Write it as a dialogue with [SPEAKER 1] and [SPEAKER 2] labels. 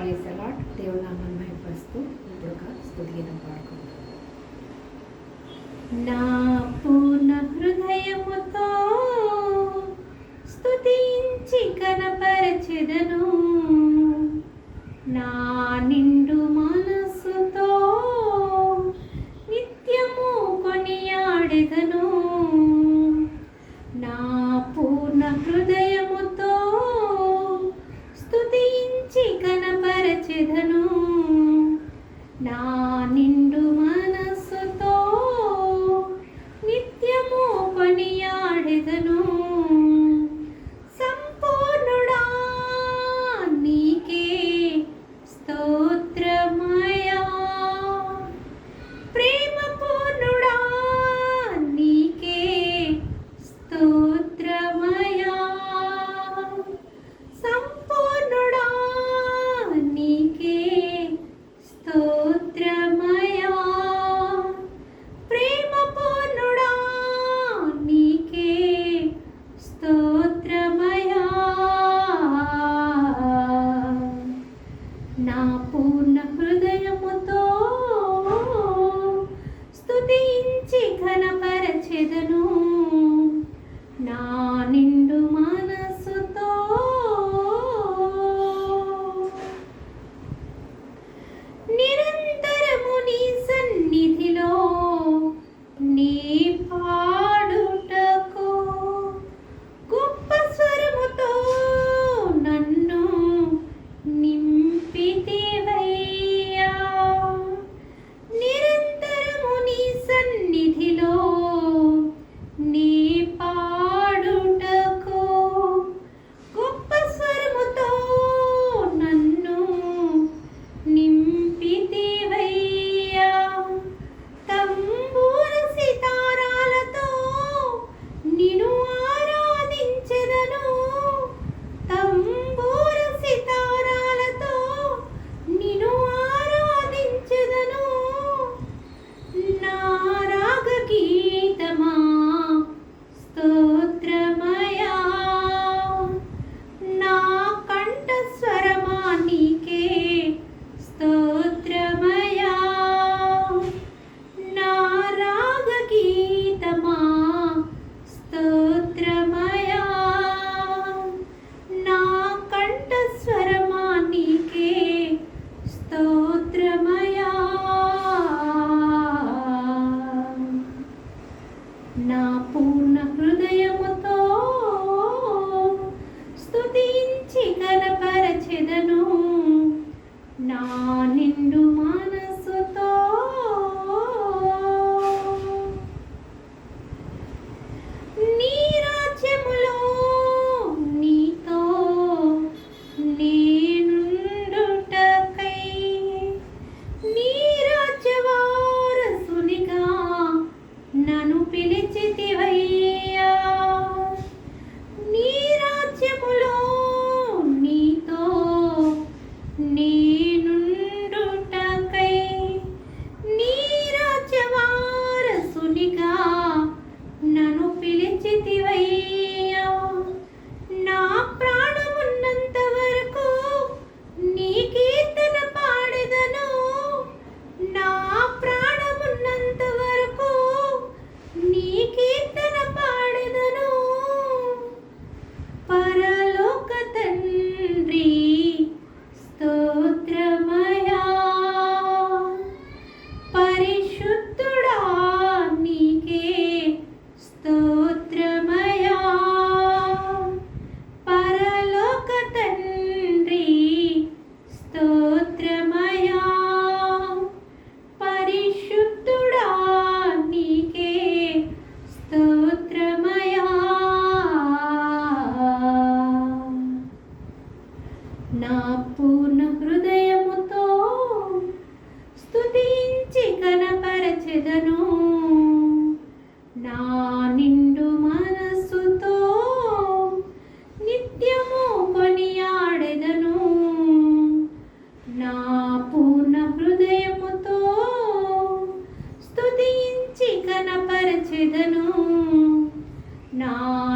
[SPEAKER 1] Praise allot దేవునామాన్ని మహిపరుస్తూ ఇప్పుడు ఒక స్థుతి పాడుకుందాం. నా పూర్ణ హృదయముతో స్థుతించి కనపరచెదను. నా నిండు మనసుతో నిత్యము కొనియాడెదను. நான் నిండు నా పూర్ణ హృదయ నా పూర్ణ హృదయముతో స్థుతించి కనపరచెదను. నా నిండు మనస్సుతో నిత్యము కొనియాడెదను. నా పూర్ణ హృదయముతో స్థుతించి కనపరచెదను. నా